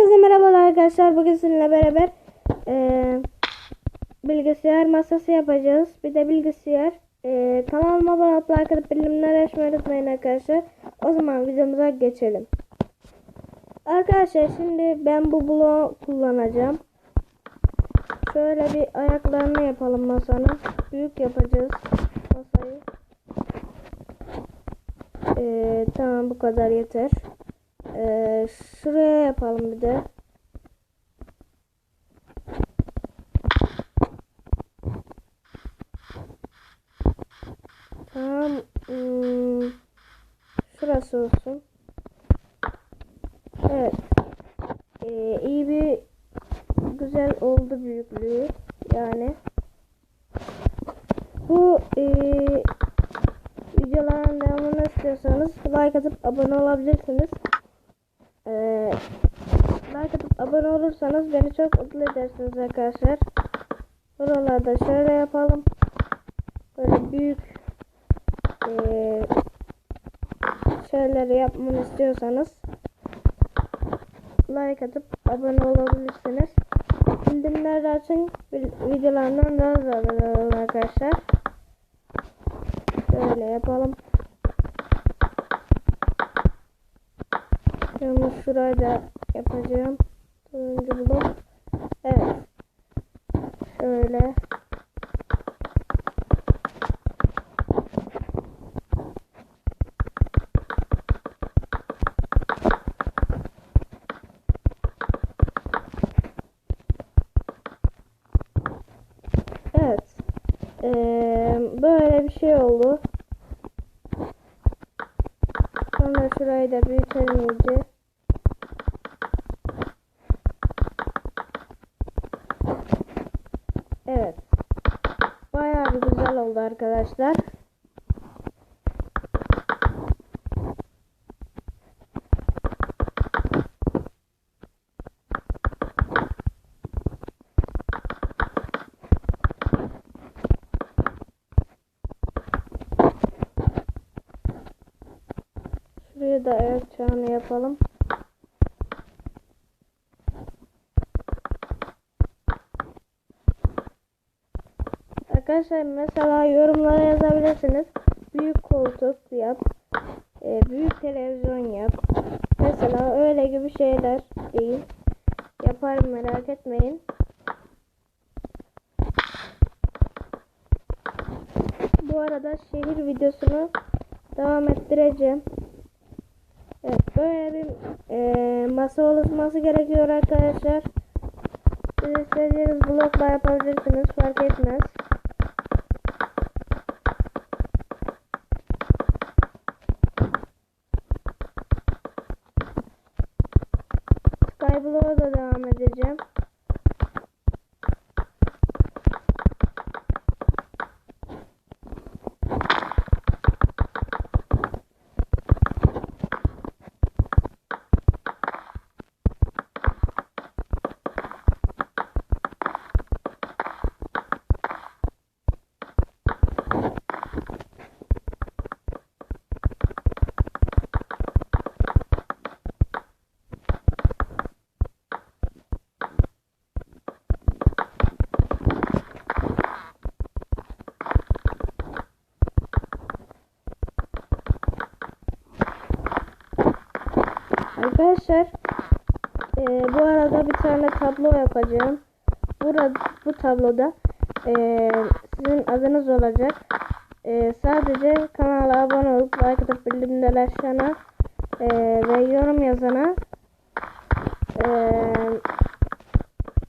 Herkese merhabalar arkadaşlar. Bugün sizinle beraber eee, bilgisayar masası yapacağız. Bir de bilgisayar. Eee kanalıma abone olup like atıp bildirimleri açmayı unutmayın arkadaşlar. O zaman videomuza geçelim. Arkadaşlar şimdi ben bu bloğu kullanacağım. Şöyle bir ayaklarını yapalım masanın. Büyük yapacağız masayı. Eee, tamam bu kadar yeter. Ee, şuraya yapalım bir de. Tamam. hmm, şurası olsun. Evet. Ee, iyi bir güzel oldu büyüklüğü. Yani. Bu ee, videoların devamını istiyorsanız like atıp abone olabilirsiniz. Ee, like atıp abone olursanız beni çok mutlu edersiniz arkadaşlar. Buralarda şöyle yapalım. Böyle büyük ee, şeyleri yapmamı istiyorsanız like atıp abone olabilirsiniz. Bildirimleri açın. Vid- Videolarından daha olun arkadaşlar. Şöyle yapalım. Yalnız şurayı da yapacağım. Turuncu blok. Evet. Şöyle. Evet. Ee, böyle bir şey oldu. Sonra şurayı da büyütelim iyice. Evet. Bayağı bir güzel oldu arkadaşlar. Şuraya da ayak çağını yapalım. Arkadaşlar mesela yorumlara yazabilirsiniz. Büyük koltuk yap. e, büyük televizyon yap. Mesela öyle gibi şeyler değil. Yaparım merak etmeyin. Bu arada şehir videosunu devam ettireceğim. Evet böyle bir e, masa oluşması gerekiyor arkadaşlar. Siz istediğiniz blokla yapabilirsiniz fark etmez. Skyblock'a da devam edeceğim. Arkadaşlar e, bu arada bir tane tablo yapacağım. Burada bu tabloda e, sizin adınız olacak. E, sadece kanala abone olup like atıp bildirimleri açana e, ve yorum yazana e,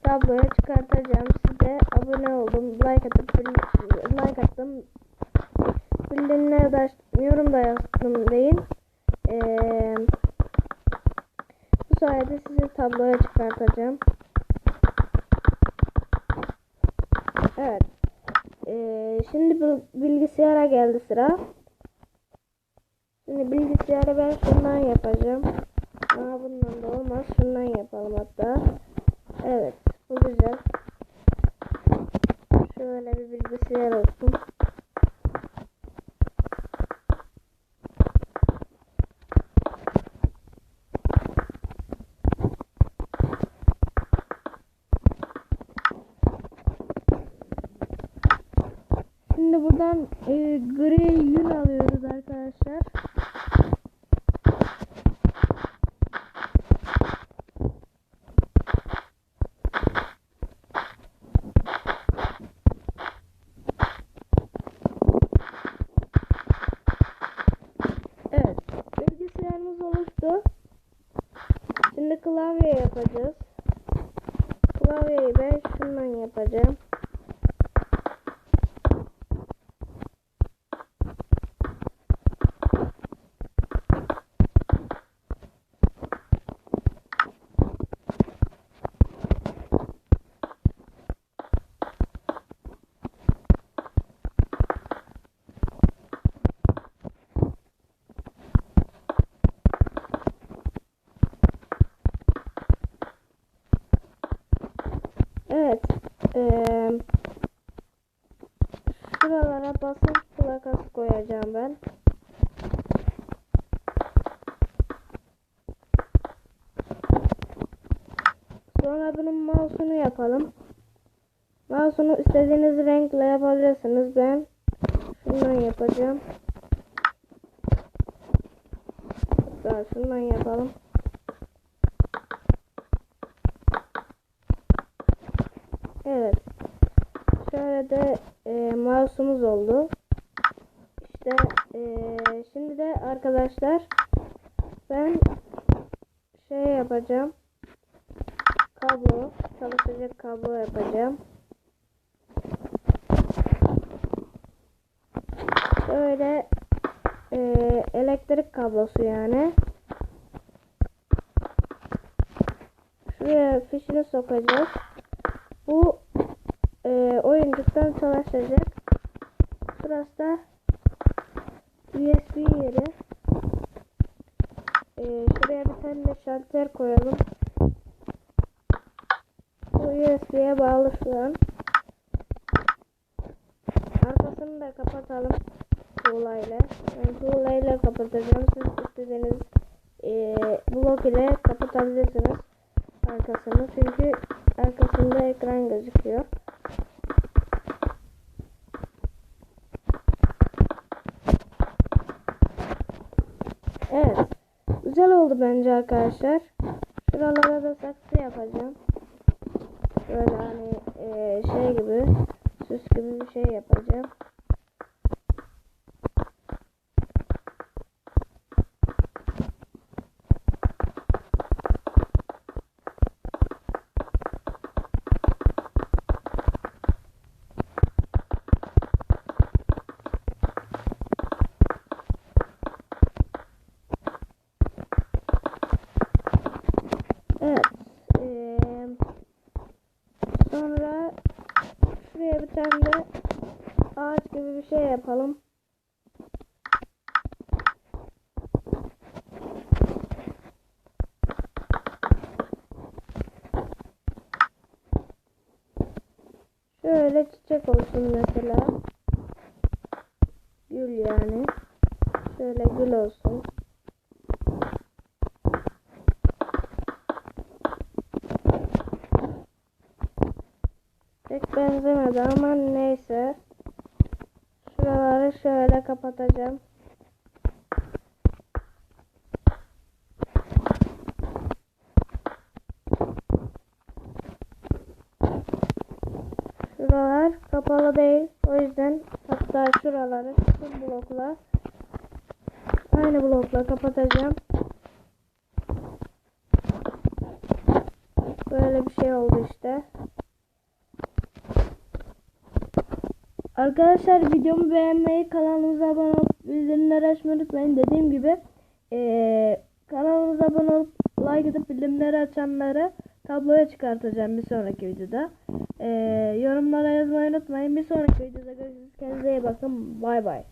tabloya çıkartacağım. Siz de abone oldum, like atıp like attım, bildirimleri yorum da yazdım deyin. Eee sayede sizi tabloya çıkartacağım. Evet. Ee, şimdi bilgisayara geldi sıra. Şimdi bilgisayara ben şundan yapacağım. Ama bundan da olmaz. Şundan yapalım hatta. Evet. Bu güzel. Şöyle bir bilgisayar olsun. Buradan e, gri yün alıyoruz arkadaşlar. Evet. Bilgisayarımız oluştu. Şimdi klavye yapacağız. Klavyeyi ben şundan yapacağım. Evet. Eee şuralara basınç plakası koyacağım ben. Sonra bunun mouse'unu yapalım. Mouse'unu istediğiniz renkle yapabilirsiniz. Ben şundan yapacağım. Daha şundan yapalım. Evet. Şöyle de e, mouse'umuz oldu. İşte e, şimdi de arkadaşlar ben şey yapacağım. Kablo, çalışacak kablo yapacağım. Şöyle e, elektrik kablosu yani. Şuraya fişini sokacağız. Bu e, oyuncuktan çalışacak. Burası da USB yeri. E, şuraya bir tane şalter koyalım. Bu USB'ye bağlı şu an. Arkasını da kapatalım. Tuğlayla. Ben tuğlayla kapatacağım. Siz istediğiniz e, blok ile kapatabilirsiniz arkasını. Çünkü arkasında ekran gözüküyor. Evet. Bence arkadaşlar. Şuralara da saksı yapacağım. Böyle hani e, şey gibi süs gibi bir şey yapacağım. Evet. eee, sonra şuraya bir tane de ağaç gibi bir şey yapalım. Şöyle çiçek olsun mesela. Gül yani. Şöyle gül olsun. Pek benzemedi ama neyse. Şuraları şöyle kapatacağım. Şuralar kapalı değil. O yüzden hatta şuraları şu blokla aynı blokla kapatacağım. Böyle bir şey oldu işte. Arkadaşlar videomu beğenmeyi, kanalımıza abone olup bildirimleri açmayı unutmayın. Dediğim gibi eee kanalımıza abone olup like edip bildirimleri açanları tabloya çıkartacağım bir sonraki videoda. Eee yorumlara yazmayı unutmayın. Bir sonraki videoda görüşürüz. Kendinize iyi bakın. Bay bay.